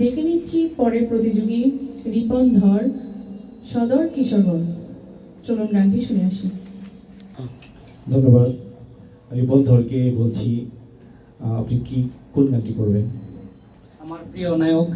ডেকে নিচ্ছি পরের প্রতিযোগী রিপন ধর সদর কিশোরগঞ্জ। চলুন গানটি শুনে আসি। ধন্যবাদ। রিপন ধরকে বলছি আপনি কি কোন গানটি করবেন? আমার প্রিয় নায়ক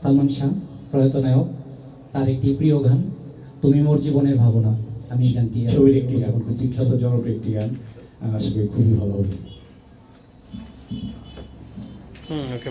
সালমান শাহ প্রয়াত নায়ক তার একটি প্রিয় গান তুমি মোর জীবনের ভাবনা আমি গানটি ছবির একটি গান। বিখ্যাত জনপ্রিয় একটি গান আশা করি খুবই ভালো হবে। হুম ওকে।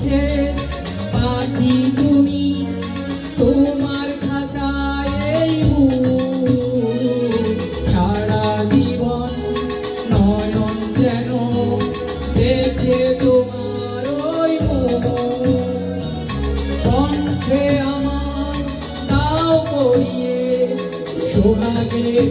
দুঃখ পাখি তুমি তোমার খাঁচায়। সারা জীবন নয়ন যেন দেখে তোমার ওই। কণ্ঠে আমার তাও করিয়ে সোহাগের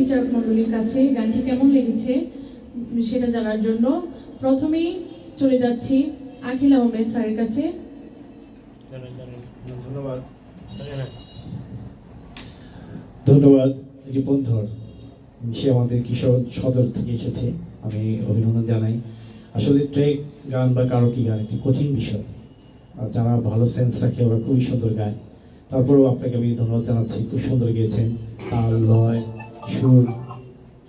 বিচারক মণ্ডলীর কাছে গানটি কেমন লেগেছে সেটা জানার জন্য প্রথমেই চলে যাচ্ছি আখিল আহমেদ স্যারের কাছে। ধন্যবাদ। ধন্যবাদ রিপন ধর সে আমাদের কিশোর সদর থেকে এসেছে। আমি অভিনন্দন জানাই। আসলে ট্রেক গান বা কারোকি গান একটি কঠিন বিষয়। আর যারা ভালো সেন্স রাখে ওরা খুবই সুন্দর গায়। তারপরেও আপনাকে আমি ধন্যবাদ জানাচ্ছি। খুব সুন্দর গেয়েছেন। তার লয় সুর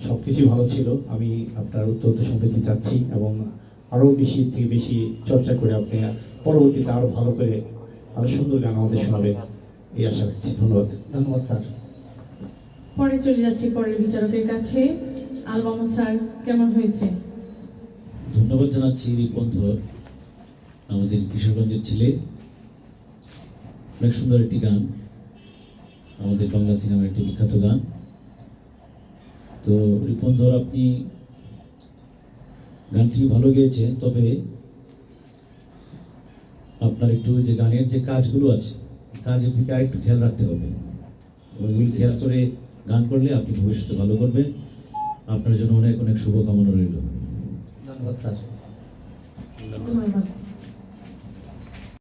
সব কিছুই ভালো ছিল। আমি আপনার অত্যন্ত সমৃদ্ধি চাচ্ছি এবং আরও বেশি থেকে বেশি চর্চা করে আপনি পরবর্তীতে আরও ভালো করে আরও সুন্দর গান আমাদের শোনাবেন এই আশা রাখছি। ধন্যবাদ। ধন্যবাদ স্যার। পরে চলে যাচ্ছি পরের বিচারকের কাছে। আল আলবাম স্যার কেমন হয়েছে? ধন্যবাদ জানাচ্ছি রিপন ধর আমাদের কিশোরগঞ্জের ছেলে। অনেক সুন্দর একটি গান। আমাদের বাংলা সিনেমার একটি বিখ্যাত গান। তো রিপন ধর আপনি গানটি ভালো গেয়েছেন তবে আপনার একটু যে গানের যে কাজগুলো আছে কাজের দিকে আরেকটু খেয়াল রাখতে হবে। এবং এগুলি খেয়াল করে গান করলে আপনি ভবিষ্যতে ভালো করবেন। আপনার জন্য অনেক অনেক শুভকামনা রইল। ধন্যবাদ স্যার। ধন্যবাদ।